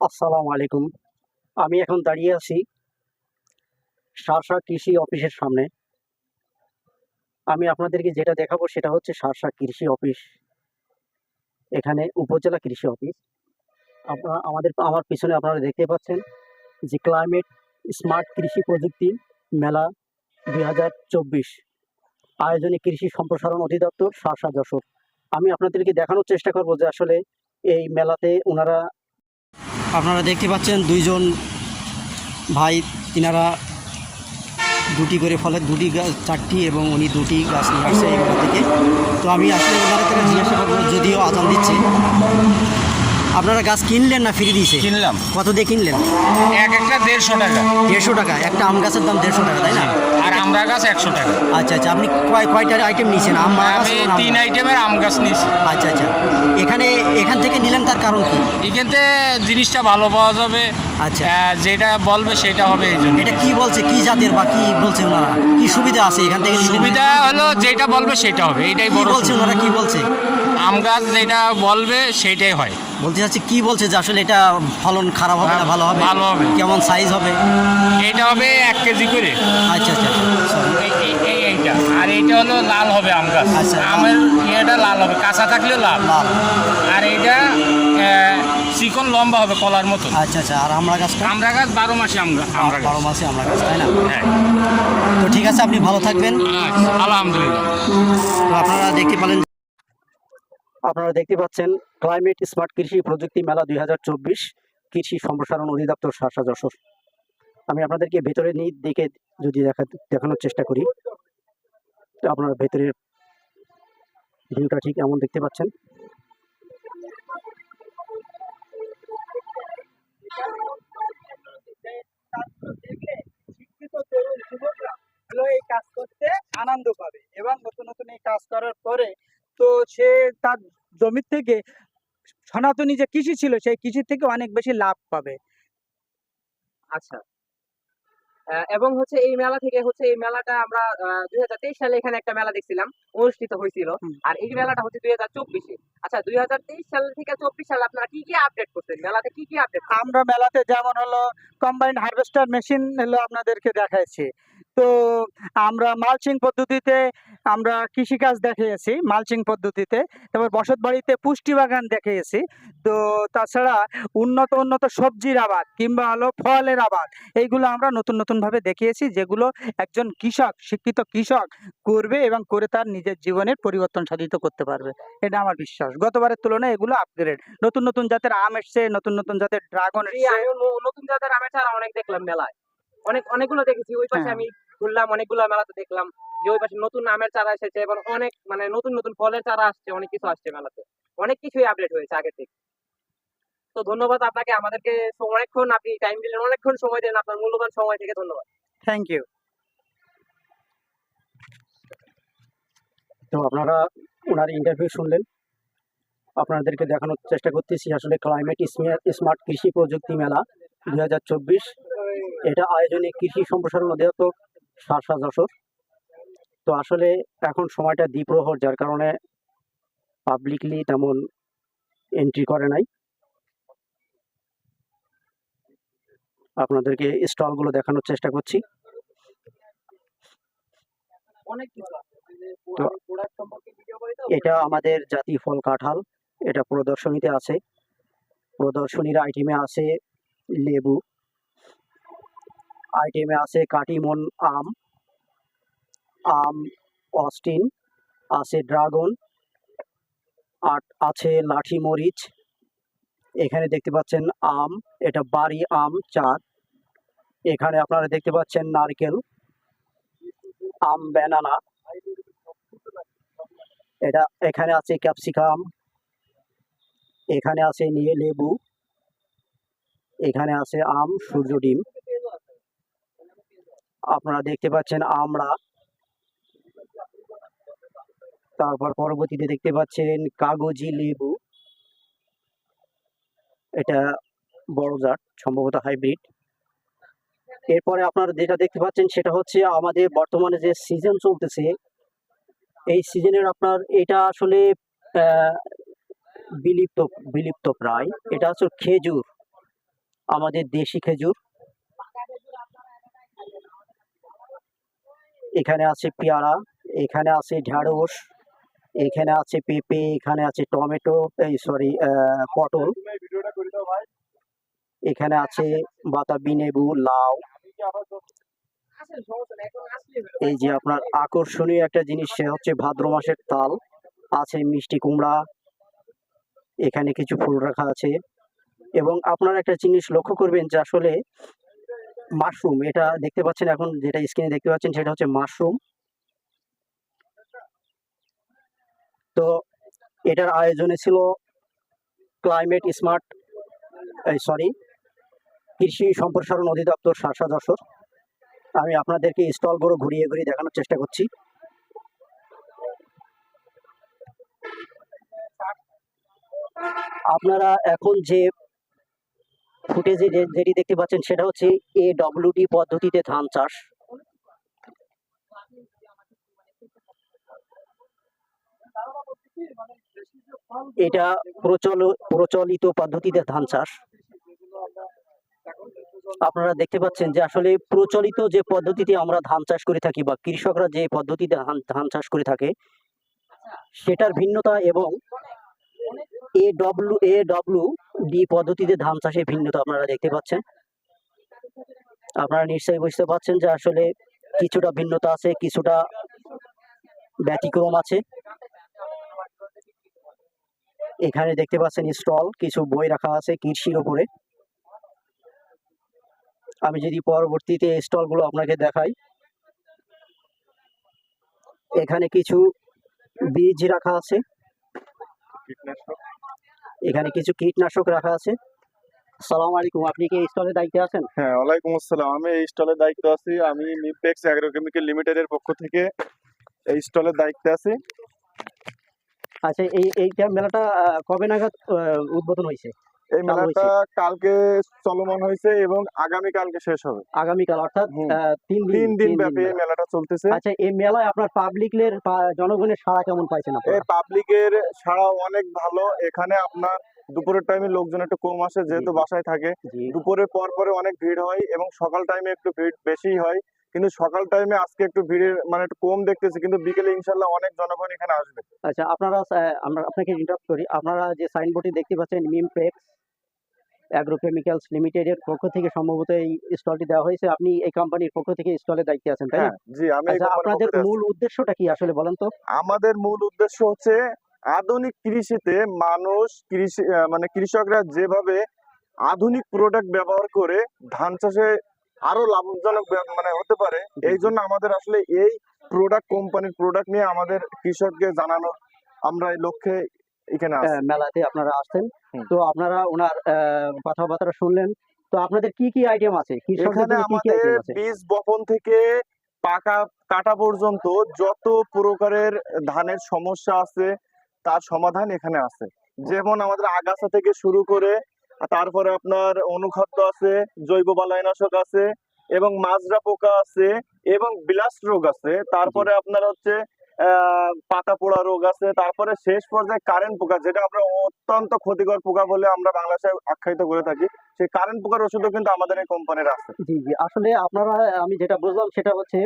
আসসালামু আলাইকুম। আমি এখন দাঁড়িয়ে আছি সারসা কৃষি অফিসের সামনে। আমি আপনাদেরকে যেটা দেখাবো সেটা হচ্ছে সারসা কৃষি অফিস। এখানে উপজেলা কৃষি অফিস। আপনারা আমাদের, আমার পিছনে আপনারা দেখতে পাচ্ছেন যে ক্লাইমেট স্মার্ট কৃষি প্রযুক্তি মেলা দুই হাজার চব্বিশ। আয়োজনে কৃষি সম্প্রসারণ অধিদপ্তর সারসা যশোর। আমি আপনাদেরকে দেখানোর চেষ্টা করব যে আসলে এই মেলাতে ওনারা আপনারা দেখতে পাচ্ছেন দুইজন ভাই, তিনারা দুটি করে ফলে দুটি গাছ চারটি এবং উনি দুটি গাছ নিয়ে আসছে এই থেকে। তো আমি আসলে ওনারা জিজ্ঞাসা করব, যদিও আজান দিচ্ছে আপনারা গাছ কিনলেন না ফ্রি দিয়েছে? কিনলাম। কত দিয়ে কিনলেন? এক একটা দেড়শো টাকা। দেড়শো টাকা। একটা আম গাছের দাম দেড়শো টাকা তাই না? আর আমরা গাছ একশো টাকা। আচ্ছা আচ্ছা আপনি কয় কয়টা আইটেম নিয়েছেন? আম তিন আইটেমের আম গাছ নিয়েছি। আচ্ছা আচ্ছা। এখানে এখান থেকে নিলেন তার কারণ কি? এখান থেকে জিনিসটা ভালো পাওয়া যাবে। আচ্ছা। যেটা বলবে সেটা হবে এই জন্য। এটা কি বলছে? কি জাতের বা কি বলছে ওনারা? কি সুবিধা আছে এখান থেকে সুবিধা হলো যেটা বলবে সেটা হবে। এটাই বলছে ওনারা? কি বলছে? আম গাছ যেটা বলবে সেটাই হয়। বলতে চাচ্ছি কি বলছে যে আসলে এটা ফলন খারাপ হবে না ভালো হবে? ভালো হবে। কেমন সাইজ হবে? এটা হবে এক কেজি করে। আচ্ছা আচ্ছা এই- এইটা। আর এইটা হলো লাল হবে আম গাছ। আচ্ছা, লাল। আমের ইয়েটা লাল হবে কাঁচা থাকলেও লাল। লাল। আর এইটা চিকন লম্বা হবে কলার মতো আচ্ছা আচ্ছা আর আমরা গাছ আমরা গাছ বারো মাসে আমরা আমরা বারো মাসে আমরা গাছ তাই না? হ্যাঁ। তো ঠিক আছে আপনি ভালো থাকবেন। আচ্ছা, আলহামদুলিল্লাহ। আপনারা দেখতে পেলেন আপনারা দেখতে পাচ্ছেন ক্লাইমেট স্মার্ট কৃষি প্রযুক্তি মেলা দুই হাজার চব্বিশ কৃষি সম্প্রসারণ অধিদপ্তর শাসা যশোর। আমি আপনাদেরকে ভেতরে নিয়ে দেখে যদি দেখা, দেখানোর চেষ্টা করি, তো আপনারা ভেতরের ভিউটা ঠিক এমন দেখতে পাচ্ছেন। এই কাজ করতে আনন্দ পাবে, এবং নতুন নতুন এই কাজ করার পরে তো সে তার জমি থেকে সনাতনী যে কৃষি ছিল সেই কৃষি থেকে অনেক বেশি লাভ পাবে। আচ্ছা। এবং হচ্ছে এই মেলা থেকে হচ্ছে এই মেলাটা আমরা দুই হাজার তেইশ সালে এখানে একটা মেলা দেখছিলাম অনুষ্ঠিত হয়েছিল। আর এই মেলাটা হচ্ছে দুই হাজার চব্বিশে। আচ্ছা দুই হাজার তেইশ সাল থেকে চব্বিশ সালে আপনারা কি কি আপডেট করছেন? মেলাতে কি কি আপডেট আমরা মেলাতে যেমন হলো কম্বাইন্ড হারভেস্টার মেশিন হলো আপনাদেরকে দেখাইছি। তো আমরা মালচিং পদ্ধতিতে আমরা কৃষিকাজ দেখিয়েছি মালচিং পদ্ধতিতে। তারপর বসত বাড়িতে পুষ্টি বাগান দেখিয়েছি। তো তাছাড়া উন্নত উন্নত সবজির আবাদ কিংবা হলো ফলের আবাদ এইগুলো আমরা নতুন নতুন ভাবে দেখিয়েছি যেগুলো একজন কৃষক শিক্ষিত কৃষক করবে এবং করে তার নিজের জীবনের পরিবর্তন সাধিত করতে পারবে। এটা আমার বিশ্বাস। গতবারের তুলনায় এগুলো আপগ্রেড নতুন নতুন জাতের আম এসছে নতুন নতুন জাতের ড্রাগন এসছে। নতুন জাতের আমের অনেক দেখলাম মেলায়। অনেক অনেকগুলো দেখেছি। ওই পাশে হ্যাঁ। আমি ঘুরলাম, অনেকগুলো মেলাতে দেখলাম যে ওই পাশে নতুন আমের চারা এসেছে এবং অনেক মানে নতুন নতুন ফলের চারা আসছে, অনেক কিছু আসছে মেলাতে। অনেক কিছুই আপডেট হয়েছে আগে থেকে। তো ধন্যবাদ আপনাকে, আমাদেরকে অনেকক্ষণ আপনি টাইম দিলেন, অনেকক্ষণ সময় দিলেন, আপনার মূল্যবান সময় থেকে ধন্যবাদ। থ্যাংক ইউ তো আপনারা ওনার ইন্টারভিউ শুনলেন। আপনাদেরকে দেখানোর চেষ্টা করতেছি, আসলে ক্লাইমেট স্মার্ট কৃষি প্রযুক্তি মেলা দুই হাজার চব্বিশ। এটা আয়োজনে কৃষি সম্প্রসারণ অধিদপ্তর সারসা যশোর তো আসলে এখন সময়টা দ্বিপ্রহর, যার কারণে পাবলিকলি তেমন এন্ট্রি করে নাই। আপনাদেরকে স্টলগুলো দেখানোর চেষ্টা করছি। এটা আমাদের জাতি ফল কাঁঠাল, এটা প্রদর্শনীতে আছে। প্রদর্শনীর আইটেমে আছে লেবু। আইটেমে আছে কাটিমন আম আম, অস্টিন, আছে ড্রাগন, আর আছে লাঠি মরিচ। এখানে দেখতে পাচ্ছেন আম, এটা বাড়ি আম চার। এখানে আপনারা দেখতে পাচ্ছেন নারকেল, আম, ব্যানানা। এটা এখানে আছে ক্যাপসিকাম, এখানে আছে নিয়ে লেবু, এখানে আছে আম, সূর্য ডিম। আপনারা দেখতে পাচ্ছেন আমড়া তারপর পরবর্তীতে দেখতে পাচ্ছেন কাগজি লেবু। এটা বড় জাত, সম্ভবত হাইব্রিড। এরপরে আপনারা যেটা দেখতে পাচ্ছেন সেটা হচ্ছে আমাদের বর্তমানে যে সিজন চলতেছে, এই সিজনের আপনার এটা আসলে বিলুপ্ত বিলুপ্ত প্রায়। এটা হচ্ছে খেজুর, আমাদের দেশি খেজুর। এখানে আছে পেয়ারা, এখানে আছে ঢ্যাঁড়স, এখানে আছে পেঁপে, এখানে আছে টমেটো, এই সরি পটল। এখানে আছে বাতাবি লেবু লাউ। এই যে আপনার আকর্ষণীয় একটা জিনিস, সে হচ্ছে ভাদ্র মাসের তাল। আছে মিষ্টি কুমড়া, এখানে কিছু ফুল রাখা আছে। এবং আপনারা একটা জিনিস লক্ষ্য করবেন যে আসলে মাশরুম এটা দেখতে পাচ্ছেন এখন যেটা স্ক্রিনে দেখতে পাচ্ছেন সেটা হচ্ছে মাশরুম তো এটার আয়োজনে ছিল ক্লাইমেট স্মার্ট সরি কৃষি সম্প্রসারণ অধিদপ্তর শাসা যশোর। আমি আপনাদেরকে স্টলগুলো ঘুরিয়ে ঘুরিয়ে দেখানোর চেষ্টা করছি। আপনারা এখন যে ফুটেজে যেটি দেখতে পাচ্ছেন সেটা হচ্ছে এ ডব্লিউডি পদ্ধতিতে ধান চাষ। এটা প্রচল, প্রচলিত পদ্ধতিতে ধান চাষ। আপনারা দেখতে পাচ্ছেন যে আসলে প্রচলিত যে পদ্ধতিতে আমরা ধান চাষ করে থাকি বা কৃষকরা যে পদ্ধতিতে ধান চাষ করে থাকে, সেটার ভিন্নতা এবং A W A W D পদ্ধতিতে ধান চাষের ভিন্নতা আপনারা দেখতে পাচ্ছেন। আপনারা নিশ্চয়ই বুঝতে পারছেন যে আসলে কিছুটা ভিন্নতা আছে, কিছুটা ব্যতিক্রম আছে। এখানে দেখতে পাচ্ছেন স্টল, কিছু বই রাখা আছে কৃষির উপরে আমি যদি পরবর্তীতে স্টলগুলো আপনাকে দেখাই। এখানে কিছু বীজ রাখা আছে। এখানে কিছু কীটনাশক রাখা আছে। সালাম আলাইকুম আপনি কি এই স্টলের দায়িত্বে আছেন? হ্যাঁ ওয়ালাইকুম আসসালাম। আমি এই স্টলের দায়িত্ব আছি। আমি মিপেক্স অ্যাগ্রোকেমিক্যাল লিমিটেডের পক্ষ থেকে এই স্টলের দায়িত্বে আছি। আচ্ছা এই এই মেলাটা কবে নাগাদ উদ্বোধন হয়েছে? এই মেলাটা কালকে চলমান হয়েছে এবং আগামী কালকে শেষ হবে। আগামীকাল অর্থাৎ তিন দিন তিন দিন ব্যাপী এই মেলাটা চলতেছে। আচ্ছা এই মেলায় আপনার পাবলিকের জনগণের সাড়া কেমন পাইছেন এই আপনারা পাবলিকের সাড়া অনেক ভালো। এখানে আপনার দুপুরের টাইমে লোকজন একটু কম আসে যেহেতু বাসায় থাকে। দুপুরের পর পরে অনেক ভিড় হয় এবং সকাল টাইমে একটু ভিড় বেশি হয়। কিন্তু সকাল টাইমে আজকে একটু ভিড়ের মানে একটু কম দেখতেছি কিন্তু বিকেলে ইনশাল্লাহ অনেক জনগণ এখানে আসবে। আচ্ছা আপনারা আমরা আপনাকে ইন্টারাপ্ট করি। আপনারা যে সাইনবোর্ডে দেখতে পাচ্ছেন মিমপ্রেক্স অ্যাগ্রোকেমিক্যালস লিমিটেডের পক্ষ থেকে সম্ভবত এই স্টলটি দেওয়া হয়েছে। আপনি এই কোম্পানির পক্ষ থেকে স্টলের দায়িত্বে আছেন তাই না? হ্যাঁ জি আমি আচ্ছা আপনাদের মূল উদ্দেশ্যটা কি আসলে বলেন তো? আমাদের মূল উদ্দেশ্য হচ্ছে আধুনিক কৃষিতে মানুষ কৃষি মানে কৃষকরা যেভাবে আধুনিক প্রোডাক্ট ব্যবহার করে ধান চাষে আরও লাভজনক মানে হতে পারে। এই জন্য আমাদের আসলে এই প্রোডাক্ট কোম্পানির প্রোডাক্ট নিয়ে আমাদের কৃষককে জানানোর আমরা এই লক্ষ্যে এখানে মেলাতে আপনারা আসছেন। তো আপনারা ওনার কথাবার্তা শুনলেন। তো আপনাদের কি কি আইটেম আছে? কৃষকদের এখানে আমাদের বীজ বপন থেকে পাকা কাটা পর্যন্ত যত প্রকারের ধানের সমস্যা আছে তার সমাধান এখানে আছে। যেমন আমাদের আগাছা থেকে শুরু করে তারপরে আপনার অনুখাদ্য আছে জৈব বালাইনাশক আছে এবং মাজরা পোকা আছে এবং বিলাস রোগ আছে। তারপরে আপনার হচ্ছে পাতা পোড়া রোগ আছে। তারপরে শেষ পর্যায়ে কারেন্ট পোকা যেটা আমরা অত্যন্ত ক্ষতিকর পোকা বলে আমরা বাংলাদেশে আখ্যায়িত করে থাকি সেই কারেন্ট পোকার ওষুধও কিন্তু আমাদের এই কোম্পানির আছে। জি জি। আসলে আপনারা আমি যেটা বুঝলাম সেটা হচ্ছে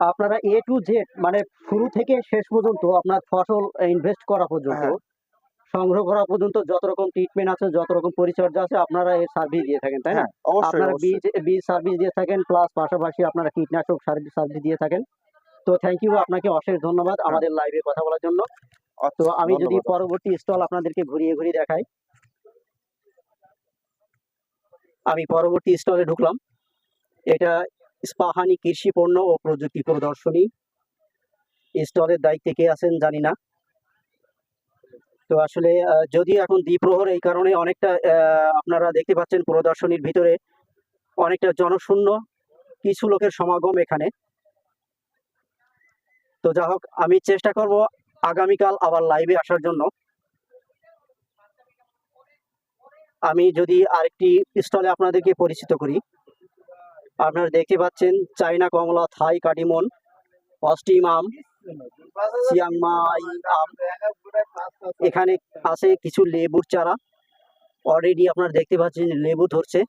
আপনারা এ টু জেড মানে শুরু থেকে শেষ পর্যন্ত আপনার ফসল ইনভেস্ট করা পর্যন্ত হ্যাঁ। সংগ্রহ করা পর্যন্ত যত রকম ট্রিটমেন্ট আছে যত রকম পরিচর্যা আছে আপনারা এর সার্ভিস দিয়ে থাকেন তাই না? হ্যাঁ আপনারা বীজ বীজ সার্ভিস দিয়ে থাকেন প্লাস পাশাপাশি আপনারা কীটনাশক সার্ভিস সার্ভিস দিয়ে থাকেন। তো থ্যাংক ইউ আপনাকে অশেষ ধন্যবাদ আমাদের লাইভে কথা বলার জন্য। তো আমি যদি পরবর্তী স্টল আপনাদেরকে ঘুরিয়ে ঘুরিয়ে দেখাই। আমি পরবর্তী স্টলে ঢুকলাম। এটা স্পাহানি কৃষি পণ্য ও প্রযুক্তি প্রদর্শনী। স্টলের দায়িত্বে কে আছেন জানি না। তো আসলে যদি এখন দ্বিপ্রহর এই কারণে অনেকটা আপনারা দেখতে পাচ্ছেন প্রদর্শনীর ভিতরে অনেকটা জনশূন্য কিছু লোকের সমাগম এখানে। তো যা হোক, আমি চেষ্টা করব আগামীকাল আবার লাইভে আসার জন্য। আমি যদি আরেকটি স্টলে আপনাদেরকে পরিচিত করি, আপনারা দেখতে পাচ্ছেন চাইনা কমলা থাই কাটিমন অস্টিম আম এখানে আছে কিছু লেবুর চারা। অলরেডি আপনারা দেখতে পাচ্ছেন লেবু ধরছে।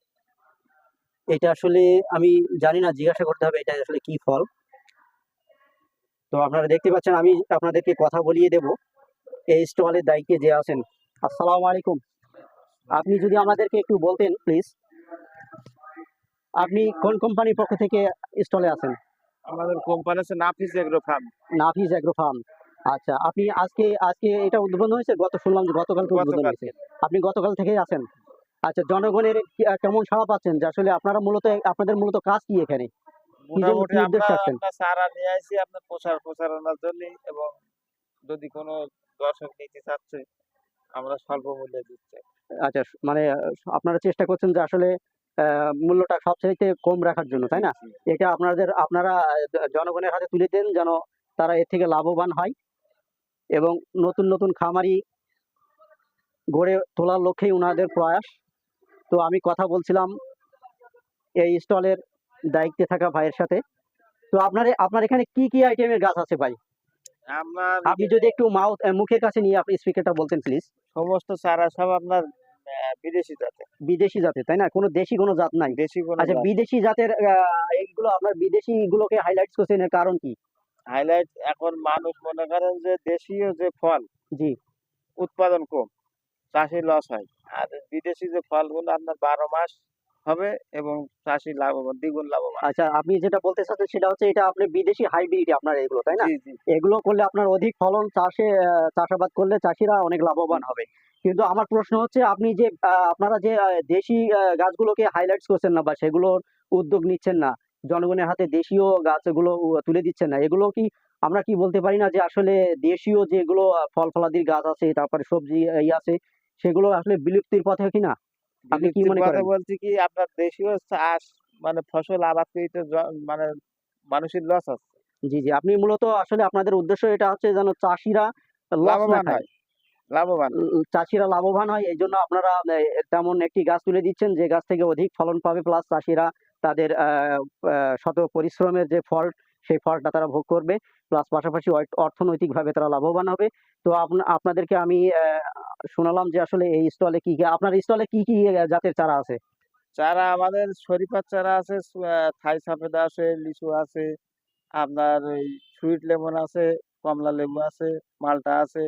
এটা আসলে আমি জানি না, জিজ্ঞাসা করতে হবে এটা আসলে কি ফল। তো আপনারা দেখতে পাচ্ছেন, আমি আপনাদেরকে কথা বলিয়ে দেব। এই স্টলের দায়িত্বে যে আছেন। আসসালামু আলাইকুম। আপনি যদি আমাদেরকে একটু বলতেন প্লিজ আপনি কোন কোম্পানির পক্ষ থেকে স্টলে আছেন? আমাদের কোম্পানি আছে Nafis agro farm Nafis agro farm আচ্ছা আপনি আজকে আজকে এটা উদ্বোধন হয়েছে? গত শুনলাম যে গতকালকে। উদ্বোধন হয়েছে। আপনি গতকাল থেকেই আছেন। আচ্ছা জনগণের কেমন সাড়া পাচ্ছেন? যে আসলে আপনারা মূলত আপনাদের মূলত কাজ কি এখানে? মোটামুটি আমরা সারা নিয়ে আসি আপনার প্রচার প্রচারণার জন্য এবং যদি কোনো দর্শক নিতে চাচ্ছে আমরা স্বল্প মূল্যে দিচ্ছি। আচ্ছা মানে আপনারা চেষ্টা করছেন যে আসলে মূল্যটা সবচাইতে কম রাখার জন্য তাই না? এটা আপনাদের আপনারা জনগণের হাতে তুলে দেন যেন তারা এর থেকে লাভবান হয় এবং নতুন নতুন খামারি গড়ে তোলার লক্ষ্যেই ওনাদের প্রয়াস। তো আমি কথা বলছিলাম এই স্টলের দায়িত্বে থাকা ভাইয়ের সাথে। তো আপনার আপনার এখানে কি কি আইটেমের গাছ আছে ভাই? আপনি যদি একটু মাউথ মুখের কাছে নিয়ে আপনি স্পিকারটা বলতেন প্লিজ সমস্ত চারা সব আপনার বিদেশি জাতের। বিদেশি জাতের তাই না? কোনো দেশি কোনো জাত নাই। দেশি কোনো আচ্ছা বিদেশি জাতের এইগুলো আপনার বিদেশি গুলোকে হাইলাইট করছেন এর কারণ কি? হাইলাইট এখন মানুষ মনে করেন যে দেশীয় যে ফল জি। উৎপাদন কম চাষে লস হয়। আর বিদেশি যে ফলগুলো আপনার বারো মাস হবে এবং চাষি লাভবান দ্বিগুণ লাভবান। আচ্ছা আপনি যেটা বলতে চাচ্ছেন সেটা হচ্ছে এটা আপনি বিদেশি হাইব্রিড আপনার এগুলো তাই না? জি জি। এগুলো করলে আপনার অধিক ফলন চাষে চাষাবাদ করলে চাষিরা অনেক লাভবান হবে। কিন্তু আমার প্রশ্ন হচ্ছে আপনি যে আপনারা যে দেশি গাছগুলোকে হাইলাইটস করছেন না বা সেগুলোর উদ্যোগ নিচ্ছেন না জনগণের হাতে দেশীয় গাছগুলো তুলে দিচ্ছেন না এগুলো কি আমরা কি বলতে পারি না যে আসলে দেশীয় যেগুলো ফল ফলাদির গাছ আছে তারপরে সবজি এই আছে সেগুলো আসলে বিলুপ্তির পথে কি না আপনি কি মনে করেন? বলছি কি আপনার দেশীয় চাষ মানে ফসল আবাদ করিতে মানে মানুষের লস আছে জি জি আপনি মূলত আসলে আপনাদের উদ্দেশ্য এটা হচ্ছে যেন চাষিরা লাভবান হয় লাভবান চাষিরা লাভবান হয় এই জন্য আপনারা তেমন একটি গাছ তুলে দিচ্ছেন যে গাছ থেকে অধিক ফলন পাবে প্লাস চাষিরা তাদের শত পরিশ্রমের যে ফল সেই ফলটা তারা ভোগ করবে। প্লাস পাশাপাশি অর্থ- অর্থনৈতিকভাবে তারা লাভবান হবে। তো আপনা- আপনাদেরকে আমি শোনালাম যে আসলে এই স্টলে কি কি আপনার স্টলে কি কি জাতের চারা আছে? চারা আমাদের শরীফার চারা আছে থাই সাফেদা আছে লিচু আছে আপনার ওই সুইট লেমন আছে কমলা লেবু আছে মালটা আছে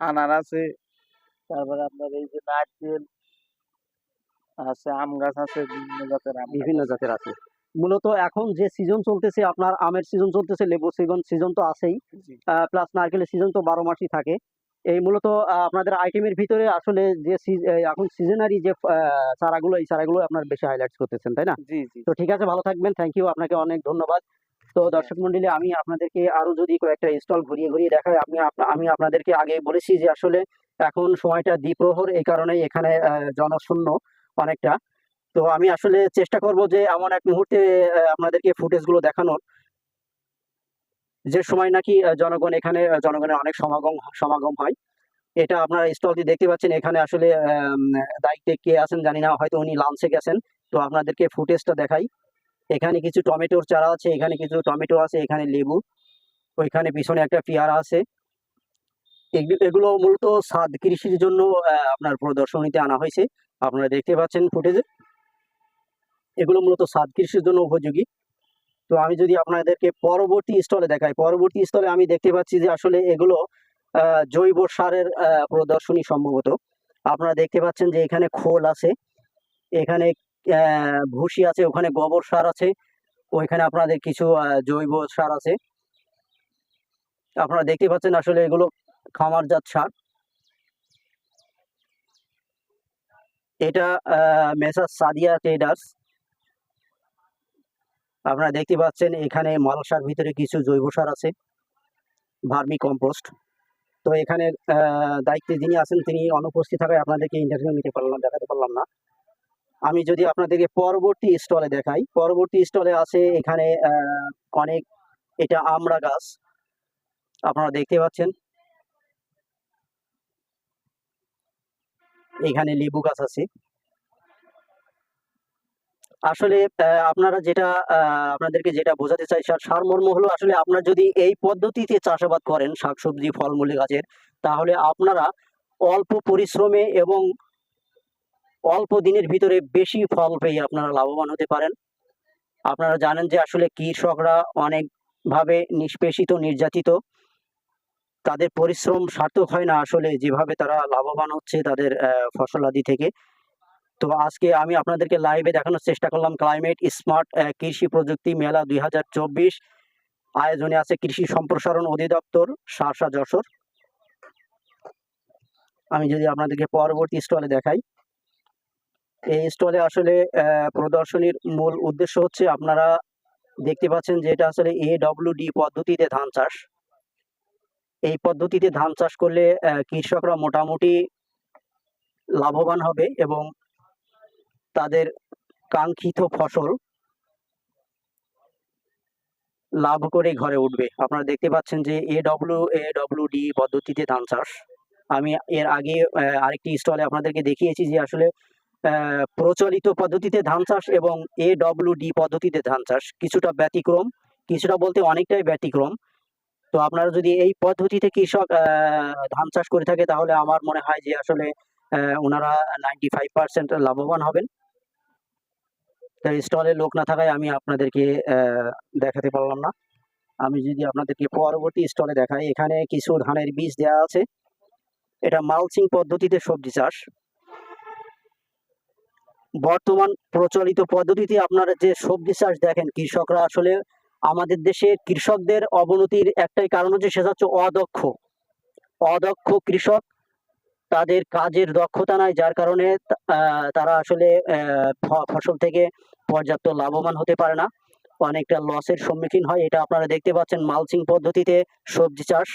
আনার আছে তারপরে আপনার এই যে নারকেল আছে আম গাছ আছে বিভিন্ন জাতের বিভিন্ন জাতের আছে। মূলত এখন যে সিজন চলতেছে আপনার আমের সিজন চলতেছে লেবুর সিজন সিজন তো আছেই। প্লাস নারকেলের সিজন তো বারো মাসই থাকে। এই মূলত আপনাদের আইটেমের ভিতরে আসলে যে এখন সিজনারি যে চারাগুলো এই চারাগুলো আপনার বেশি হাইলাইট করতেছেন তাই না? তো ঠিক আছে ভালো থাকবেন। থ্যাংক ইউ আপনাকে অনেক ধন্যবাদ। তো দর্শক মন্ডলী আমি আপনাদেরকে আরও যদি কয়েকটা স্টল ঘুরিয়ে ঘুরিয়ে দেখাই আপনি আমি আপনাদেরকে আগে বলেছি যে আসলে এখন সময়টা দ্বিপ্রহর এই কারণেই এখানে আহ, জনশূন্য অনেকটা। তো আমি আসলে চেষ্টা করব যে এমন এক মুহূর্তে আপনাদেরকে ফুটেজগুলো দেখানোর। যে সময় নাকি জনগণ এখানে জনগণের অনেক সমাগম সমাগম হয়। এটা আপনারা স্টলটি দেখতে পাচ্ছেন। এখানে আসলে দায়িত্বে কে আছেন জানি না, হয়তো উনি লাঞ্চে গেছেন। তো আপনাদেরকে ফুটেজটা দেখাই। এখানে কিছু টমেটোর চারা আছে, এখানে কিছু টমেটো আছে, এখানে লেবু, ওইখানে পিছনে একটা পেয়ারা আছে। এগুলো মূলত সাদ কৃষির জন্য আপনার প্রদর্শনীতে আনা হয়েছে। আপনারা দেখতে পাচ্ছেন ফুটেজে এগুলো মূলত সাদ কৃষির জন্য উপযোগী। তো আমি যদি আপনাদেরকে পরবর্তী স্টলে দেখাই, পরবর্তী স্টলে আমি দেখতে পাচ্ছি যে আসলে এগুলো জৈব সারের প্রদর্শনী সম্ভবত। আপনারা দেখতে পাচ্ছেন যে এখানে খোল আছে, এখানে ভুসি আছে, ওখানে গোবর সার আছে, ওইখানে আপনাদের কিছু জৈব সার আছে। আপনারা দেখতে পাচ্ছেন আসলে এগুলো খামারজাত সার। এটা মেসার সাদিয়া ট্রেডার্স। আপনারা দেখতে পাচ্ছেন এখানে মালসার ভিতরে কিছু জৈব সার আছে, ভার্মি কম্পোস্ট। তো এখানে দায়িত্বে যিনি আছেন তিনি অনুপস্থিত থাকায় আপনাদেরকে ইন্টারভিউ নিতে পারলাম, দেখাতে পারলাম না। আমি যদি আপনাদেরকে পরবর্তী স্টলে দেখাই, পরবর্তী স্টলে আছে এখানে অনেক এটা আমড়া গাছ। আপনারা দেখতে পাচ্ছেন। এখানে লেবু গাছ আছে। আসলে আপনারা যেটা আপনাদেরকে যেটা বোঝাতে চাই সার সারমর্ম হলো আসলে আপনারা যদি এই পদ্ধতিতে চাষাবাদ করেন শাকসবজি ফলমূল গাছের তাহলে আপনারা অল্প পরিশ্রমে এবং অল্প দিনের ভিতরে বেশি ফল পেয়ে আপনারা লাভবান হতে পারেন। আপনারা জানেন যে আসলে কৃষকরা অনেকভাবে নিষ্পেষিত নির্যাতিত। তাদের পরিশ্রম সার্থক হয় না আসলে যেভাবে তারা লাভবান হচ্ছে তাদের আহ, ফসলাদি থেকে। তো আজকে আমি আপনাদেরকে লাইভে দেখানোর চেষ্টা করলাম ক্লাইমেট স্মার্ট কৃষি প্রযুক্তি মেলা দুই হাজার চব্বিশ। আয়োজনে আছে কৃষি সম্প্রসারণ অধিদপ্তর, সারসা যশোর। আমি যদি আপনাদেরকে পরবর্তী স্টলে দেখাই। এই স্টলে আসলে প্রদর্শনীর মূল উদ্দেশ্য হচ্ছে আপনারা দেখতে পাচ্ছেন যে এটা আসলে এ ডি পদ্ধতিতে ধান চাষ। এই পদ্ধতিতে ধান চাষ করলে কৃষকরা মোটামুটি লাভবান হবে এবং তাদের কাঙ্ক্ষিত ফসল লাভ করে ঘরে উঠবে। আপনারা দেখতে পাচ্ছেন যে A W A W D পদ্ধতিতে ধান চাষ। আমি এর আগে আরেকটি স্টলে আপনাদেরকে দেখিয়েছি যে আসলে প্রচলিত পদ্ধতিতে ধান চাষ এবং এ ডব্লিউ ডি পদ্ধতিতে ধান চাষ কিছুটা ব্যতিক্রম, কিছুটা বলতে অনেকটাই ব্যতিক্রম। তো আপনারা যদি এই পদ্ধতিতে কৃষক ধান চাষ করে থাকে তাহলে আমার মনে হয় যে আসলে ওনারা নাইনটি ফাইভ পার্সেন্ট লাভবান হবেন। তো স্টলে লোক না থাকায় আমি আপনাদেরকে দেখাতে পারলাম না। আমি যদি আপনাদেরকে পরবর্তী স্টলে দেখাই, এখানে কিছু ধানের বীজ দেওয়া আছে। এটা মালচিং পদ্ধতিতে সবজি চাষ। বর্তমান প্রচলিত পদ্ধতিতে আপনারা যে সবজি চাষ দেখেন, কৃষকরা আসলে আমাদের দেশে কৃষকদের অবনতির একটাই কারণ হচ্ছে, সেটা হচ্ছে অদক্ষ। অদক্ষ কৃষক তাদের কাজের দক্ষতা নাই, যার কারণে তারা আসলে ফসল থেকে পর্যাপ্ত লাভবান হতে পারে না। অনেকটা লসের সম্মুখীন হয়, এটা আপনারা দেখতে পাচ্ছেন মালচিং পদ্ধতিতে সবজি চাষ।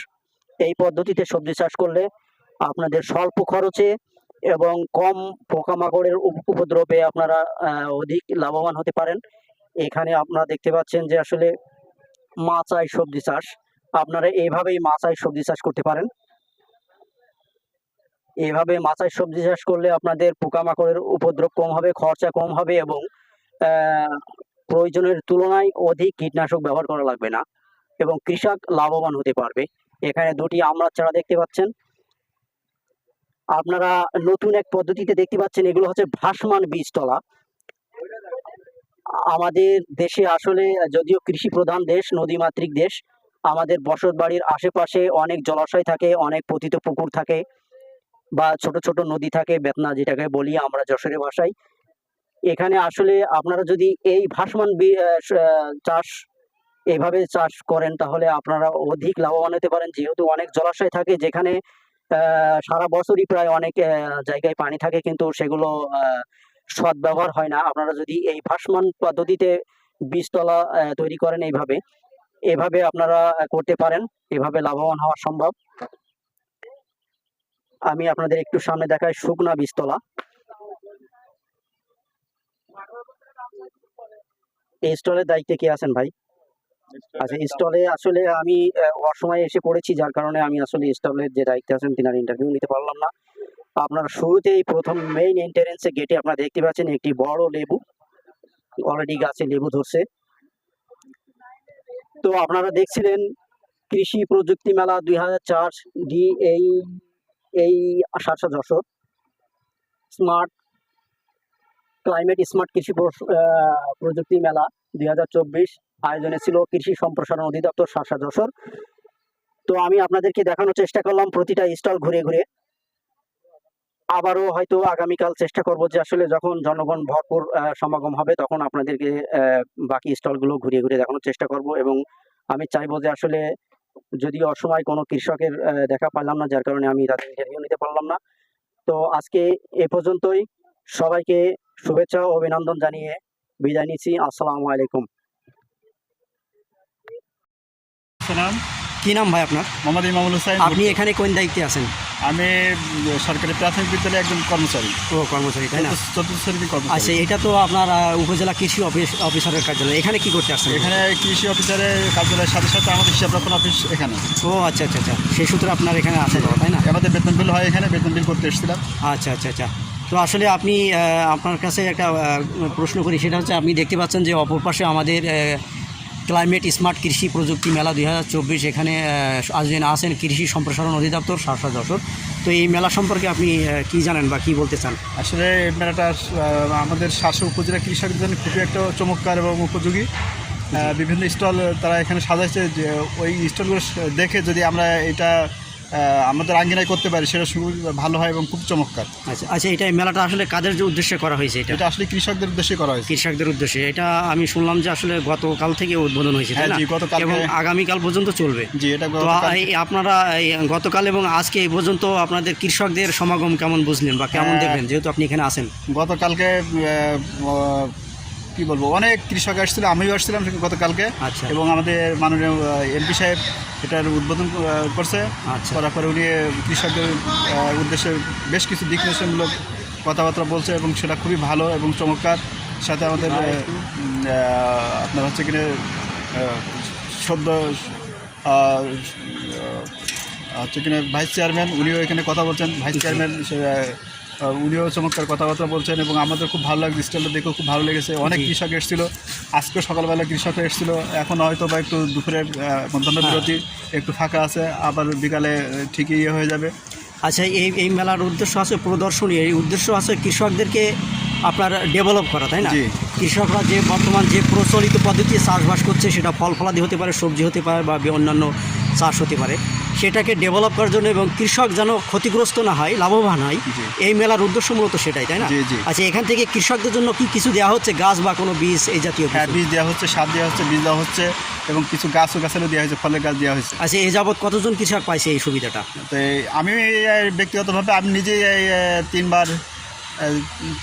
এই পদ্ধতিতে সবজি চাষ করলে আপনাদের স্বল্প খরচে এবং কম পোকামাকড়ের উপ- উপদ্রবে আপনারা অধিক লাভবান হতে পারেন। এখানে আপনারা দেখতে পাচ্ছেন যে আসলে মাচাই সবজি চাষ। আপনারা এইভাবেই মাচাই সবজি চাষ করতে পারেন। এভাবে মাচাই সবজি চাষ করলে আপনাদের পোকামাকড়ের উপদ্রব কম হবে, খরচা কম হবে এবং প্রয়োজনের তুলনায় অধিক কীটনাশক ব্যবহার করা লাগবে না এবং কৃষক লাভবান হতে পারবে। এখানে দুটি আমড়ার চারা দেখতে পাচ্ছেন। আপনারা নতুন এক পদ্ধতিতে দেখতে পাচ্ছেন, এগুলো হচ্ছে ভাসমান বীজতলা। আমাদের দেশে আসলে যদিও কৃষি প্রধান দেশ, নদীমাতৃক দেশ, আমাদের বসত বাড়ির আশেপাশে অনেক জলাশয় থাকে, অনেক পতিত পুকুর থাকে। বা ছোট ছোট নদী থাকে বেতনা যেটাকে বলি আমরা যশোরের ভাষায়। এখানে আসলে আপনারা যদি এই ভাসমান চাষ এইভাবে চাষ করেন তাহলে আপনারা অধিক লাভবান হতে পারেন। যেহেতু অনেক জলাশয় থাকে যেখানে সারা বছরই প্রায় অনেক জায়গায় পানি থাকে কিন্তু সেগুলো আহ, সৎ ব্যবহার হয় না। আপনারা যদি এই ভাসমান পদ্ধতিতে বীজতলা তৈরি করেন এইভাবে এভাবে আপনারা করতে পারেন। এভাবে লাভবান হওয়া সম্ভব। আমি আপনাদের একটু সামনে দেখাই শুকনা বীজতলা। এই স্টলের দায়িত্বে কে আছেন ভাই? আচ্ছা স্টলে আসলে আমি অসময়ে এসে পড়েছি, যার কারণে আমি আসলে স্টলের যে দায়িত্বে আছেন তিনার ইন্টারভিউ নিতে পারলাম না। আপনার শুরুতেই প্রথম মেইন এন্ট্রেন্সে গেটে আপনারা দেখতে পাচ্ছেন একটি বড় লেবু। অলরেডি গাছে লেবু ধরছে। তো আপনারা দেখছিলেন কৃষি প্রযুক্তি মেলা দুই হাজার চার ডি এই এই Sharsha Jashore smart climate smart কৃষি প্রযুক্তি মেলা দুই হাজার চব্বিশ আয়োজনে ছিল কৃষি সম্প্রসারণ অধিদপ্তর শাসা যশোর তো আমি আপনাদেরকে দেখানোর চেষ্টা করলাম প্রতিটা স্টল ঘুরে ঘুরে। আবারও হয়তো আগামীকাল চেষ্টা করব যে আসলে যখন জনগণ ভরপুর সমাগম হবে তখন আপনাদেরকে বাকি স্টলগুলো ঘুরিয়ে ঘুরে দেখানোর চেষ্টা করব এবং আমি চাইব যে আসলে যদি অসময় কোনো কৃষকের দেখা পারলাম না, যার কারণে আমি তাদের ইন্টারভিউ নিতে পারলাম না। তো আজকে এ পর্যন্তই। সবাইকে শুভেচ্ছা ও অভিনন্দন জানিয়ে বিদায় নিচ্ছি। আসসালামু আলাইকুম। নাম কি নাম ভাই আপনার? মোহাম্মদ ইমামুল হুসাইন আপনি এখানে কোন দায়িত্বে আছেন? আমি সরকারি প্রাথমিক বিদ্যালয়ে একজন কর্মচারী। ও কর্মচারী তাই না? চতুর্থ- শ্রেণির আচ্ছা এটা তো আপনার উপজেলা কৃষি অফিস অফিসারের কার্যালয়। এখানে কি করতে আসছেন? এখানে কৃষি অফিসারের কার্যালয়ের সাথে সাথে আমাদের হিসাব রক্ষণ অফিস এখানে। ও আচ্ছা আচ্ছা আচ্ছা। সেই সূত্রে আপনার এখানে আসা যাওয়া তাই না? আমাদের বেতন বিল হয় এখানে বেতন বিল করতে এসেছিলাম। আচ্ছা আচ্ছা আচ্ছা। তো আসলে আপনি আপনার কাছে একটা প্রশ্ন করি। সেটা হচ্ছে আপনি দেখতে পাচ্ছেন যে অপর পাশে আমাদের ক্লাইমেট স্মার্ট কৃষি প্রযুক্তি মেলা দুই হাজার চব্বিশ এখানে আসেন আসেন আছেন কৃষি সম্প্রসারণ অধিদপ্তর সারসা যশোর। তো এই মেলা সম্পর্কে আপনি কি জানেন বা কি বলতে চান? আসলে এই মেলাটা আমাদের শাসক উপজেলা কৃষকদের জন্য খুবই একটা চমৎকার এবং উপযোগী। বিভিন্ন স্টল তারা এখানে সাজাচ্ছে যে ওই স্টলগুলো দেখে যদি আমরা এটা আমাদের আঙ্গিনায় করতে পারি সেটা ভালো হয় এবং খুব চমৎকার। আচ্ছা আচ্ছা এটা মেলাটা আসলে কাদের যে উদ্দেশ্যে করা হয়েছে এটা? এটা আসলে কৃষকদের উদ্দেশ্যে করা হয়েছে। কৃষকদের উদ্দেশ্যে। এটা আমি শুনলাম যে আসলে গতকাল থেকে উদ্বোধন হয়েছে তাই হ্যাঁ না? এবং আগামীকাল পর্যন্ত চলবে। জি এটা আপনারা এই গতকাল এবং আজকে এই পর্যন্ত আপনাদের কৃষকদের সমাগম কেমন বুঝলেন বা কেমন দেখবেন যেহেতু আপনি এখানে আছেন। গতকালকে কি বলব অনেক কৃষক আসছিল আমিও আসছিলাম গতকালকে। আচ্ছা। এবং আমাদের মাননীয় এমপি সাহেব এটার উদ্বোধন করছে। আচ্ছা। করার পরে উনি কৃষকদের উদ্দেশ্যে বেশ কিছু দিক নির্দেশনমূলক কথাবার্তা বলছে এবং সেটা খুবই ভালো এবং চমৎকার। সাথে আমাদের আপনার হচ্ছে কিনে সদ্য হচ্ছে কিনা ভাইস চেয়ারম্যান উনিও এখানে কথা বলছেন। ভাইস চেয়ারম্যান উনিও চমৎকার কথাবার্তা বলছেন এবং আমাদের খুব ভালো লাগছে স্টাইলটা দেখেও খুব ভালো লেগেছে। অনেক কৃষক এসেছিল আজকে সকালবেলা কৃষক এসেছিল এখন হয়তো বা একটু দুপুরের মধ্যাহ্ন হ্যাঁ। বিরতি একটু ফাঁকা আছে আবার বিকালে ঠিকই ইয়ে হয়ে যাবে। আচ্ছা এই এই মেলার উদ্দেশ্য আছে প্রদর্শনী এই উদ্দেশ্য আছে কৃষকদেরকে আপনার ডেভেলপ করা তাই না? কৃষকরা যে বর্তমান যে প্রচলিত পদ্ধতি চাষবাস করছে সেটা ফল ফলাদি হতে পারে সবজি হতে পারে বা অন্যান্য চাষ হতে পারে। সেটাকে ডেভেলপ করার জন্য এবং কৃষক যেন ক্ষতিগ্রস্ত না হয় লাভবান হয় এই মেলার উদ্দেশ্য মূলত সেটাই তাই না। আচ্ছা এখান থেকে কৃষকদের জন্য কি কিছু দেওয়া হচ্ছে? গাছ বা কোনো বীজ এই জাতীয় হ্যাঁ বীজ দেওয়া হচ্ছে সার দেওয়া হচ্ছে বীজ দেওয়া হচ্ছে এবং কিছু গাছও গাছেরও দেওয়া হয়েছে ফলের গাছ দেওয়া হয়েছে। আচ্ছা এই যাবৎ কতজন কৃষক পাইছে এই সুবিধাটা? তো আমি ব্যক্তিগতভাবে আমি নিজেই তিনবার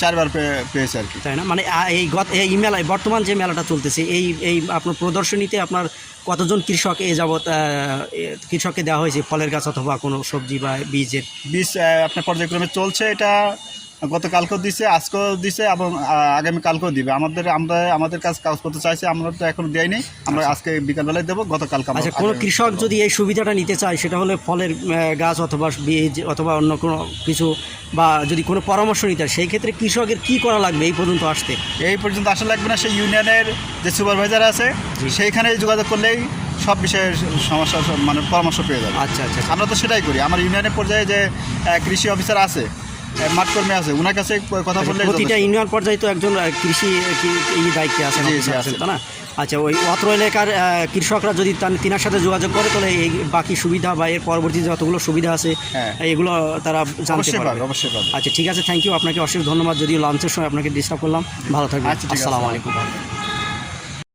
চারবার পেয়েছে আর কি। তাই না? মানে এই গত এই মেলায় বর্তমান যে মেলাটা চলতেছে এই এই আপনার প্রদর্শনীতে আপনার কতজন কৃষক এ যাবৎ কৃষককে দেওয়া হয়েছে? ফলের গাছ অথবা কোনো সবজি বা বীজের? বীজ আপনার পর্যায়ক্রমে চলছে এটা গতকালকেও দিছে আজকেও দিছে এবং আহ, আগামী কালকেও দিবে। আমাদের আমরা আমাদের কাজ কাজ করতে চাইছে আমরা তো এখন দেয়নি আমরা আজকে বিকালবেলায় দেবো গতকালকে আচ্ছা কোনো কৃষক যদি এই সুবিধাটা নিতে চায় সেটা হলে ফলের গাছ অথবা বীজ অথবা অন্য কোনো কিছু বা যদি কোনো পরামর্শ নিতে হয় সেই ক্ষেত্রে কৃষকের কি করা লাগবে এই পর্যন্ত আসতে? এই পর্যন্ত আসা লাগবে না সেই ইউনিয়নের যে সুপারভাইজার আছে সেইখানে যোগাযোগ করলেই সব বিষয়ে সমস্যা সব মানে পরামর্শ পেয়ে যাবে। আচ্ছা আচ্ছা আচ্ছা। আমরা তো সেটাই করি। আমার ইউনিয়নের পর্যায়ে যে কৃষি অফিসার আছে মাঠকর্মী আছে ওনার কাছে কথা বললে প্রতিটা ইউনিয়ন পর্যায়ে তো একজন কৃষি এই দায়িত্বে আছে। তাই না? আচ্ছা ওই অত্র এলাকার কৃষকরা যদি তিনার সাথে যোগাযোগ করে তাহলে এই বাকি সুবিধা বা এর পরবর্তী যতগুলো সুবিধা আছে হ্যাঁ। এগুলো তারা জানতে পারবে। অবশ্যই আচ্ছা ঠিক আছে থ্যাংক ইউ আপনাকে অশেষ ধন্যবাদ। যদিও লাঞ্চের সময় আপনাকে ডিস্টার্ব করলাম। ভালো থাকবেন। আচ্ছা, আসসালামু আলাইকুম।